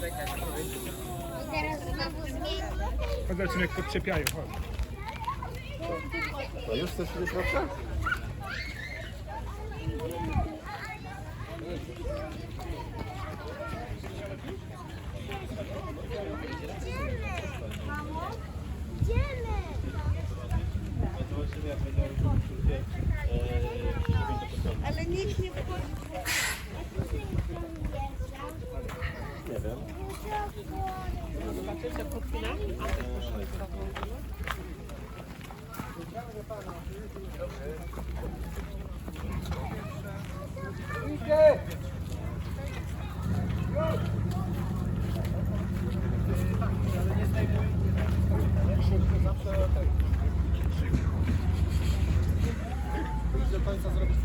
I teraz znowu zmienię. Chodź, zobaczymy jak podczepiają, chodź. To już chcesz iść babcia? Ale nikt nie wchodzi. Zobaczycie kurtinami, a też proszę Idzie! Zawsze tak. Proszę Państwa zrobić